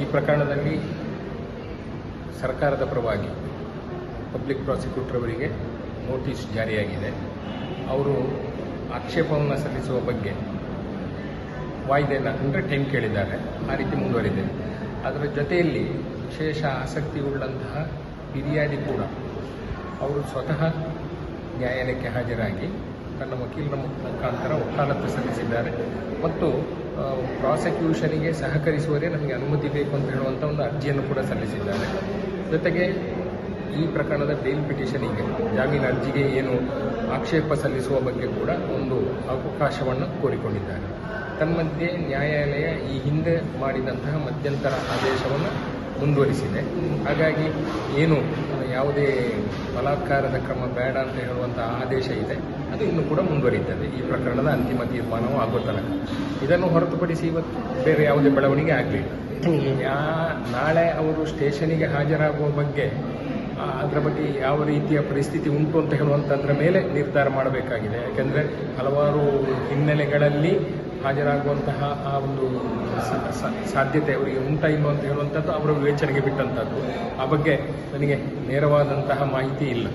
ಈ ಪ್ರಕರಣದಲ್ಲಿ ಸರ್ಕಾರದ ಪರವಾಗಿ ಪಬ್ಲಿಕ್ ಪ್ರಾಸಿಕ್ಯೂಟರ್ ಅವರಿಗೆ ನೋಟಿಸ್ ಜಾರಿಯಾಗಿದೆ. ಅವರು ಆಕ್ಷೇಪವನ್ನು ಸಲ್ಲಿಸುವ ಬಗ್ಗೆ ವಾಯ್ದೆಯನ್ನು ಅಂದರೆ ಟೈಮ್ ಕೇಳಿದ್ದಾರೆ. ಆ ರೀತಿ ಮುಂದುವರಿದೆ ಅದರ ಜೊತೆಯಲ್ಲಿ ವಿಶೇಷ ಆಸಕ್ತಿ ಉಳ್ಳಂತಹ ಫಿರ್ಯಾದಿ ಕೂಡ ಅವರು ಸ್ವತಃ ನ್ಯಾಯಾಲಯಕ್ಕೆ ಹಾಜರಾಗಿ ತನ್ನ ವಕೀಲರ ಮುಖಾಂತರ ವಕಾಲತ್ತು ಸಲ್ಲಿಸಿದ್ದಾರೆ. ಮತ್ತು ಪ್ರಾಸಿಕ್ಯೂಷನಿಗೆ ಸಹಕರಿಸುವರೇ ನಮಗೆ ಅನುಮತಿ ಬೇಕು ಅಂತ ಹೇಳುವಂಥ ಒಂದು ಅರ್ಜಿಯನ್ನು ಕೂಡ ಸಲ್ಲಿಸಿದ್ದಾರೆ. ಜೊತೆಗೆ ಈ ಪ್ರಕರಣದ ಬೇಲ್ ಪಿಟಿಷನಿಗೆ ಜಾಮೀನು ಅರ್ಜಿಗೆ ಏನು ಆಕ್ಷೇಪ ಸಲ್ಲಿಸುವ ಬಗ್ಗೆ ಕೂಡ ಒಂದು ಅವಕಾಶವನ್ನು ಕೋರಿಕೊಂಡಿದ್ದಾರೆ. ತನ್ಮಧ್ಯೆ ನ್ಯಾಯಾಲಯ ಈ ಹಿಂದೆ ಮಾಡಿದಂತಹ ಮಧ್ಯಂತರ ಆದೇಶವನ್ನು ಮುಂದುವರಿಸಿದೆ. ಹಾಗಾಗಿ ಏನು ಯಾವುದೇ ಬಲಾತ್ಕಾರದ ಕ್ರಮ ಬೇಡ ಅಂತ ಹೇಳುವಂಥ ಆದೇಶ ಇದೆ. ಅದು ಇನ್ನೂ ಕೂಡ ಮುಂದುವರಿಯುತ್ತದೆ. ಈ ಪ್ರಕರಣದ ಅಂತಿಮ ತೀರ್ಮಾನವು ಆಗೋ ತನಕ. ಇದನ್ನು ಹೊರತುಪಡಿಸಿ ಇವತ್ತು ಬೇರೆ ಯಾವುದೇ ಬೆಳವಣಿಗೆ ಆಗಲಿಲ್ಲ. ಯಾ, ನಾಳೆ ಅವರು ಸ್ಟೇಷನಿಗೆ ಹಾಜರಾಗುವ ಬಗ್ಗೆ ಅದರ ಬಗ್ಗೆ ಯಾವ ರೀತಿಯ ಪರಿಸ್ಥಿತಿ ಉಂಟು ಅಂತ ಹೇಳುವಂಥದ್ರ ಮೇಲೆ ನಿರ್ಧಾರ ಮಾಡಬೇಕಾಗಿದೆ. ಯಾಕೆಂದರೆ ಹಲವಾರು ಹಿನ್ನೆಲೆಗಳಲ್ಲಿ ಹಾಜರಾಗುವಂತಹ ಆ ಒಂದು ಸಾಧ್ಯತೆ ಅವರಿಗೆ ಉಂಟಾ ಇಲ್ಲೋ ಅಂತ ಹೇಳುವಂಥದ್ದು ಅವರ ವಿವೇಚನೆಗೆ ಬಿಟ್ಟಂಥದ್ದು. ಆ ಬಗ್ಗೆ ನನಗೆ ನೇರವಾದಂತಹ ಮಾಹಿತಿ ಇಲ್ಲ.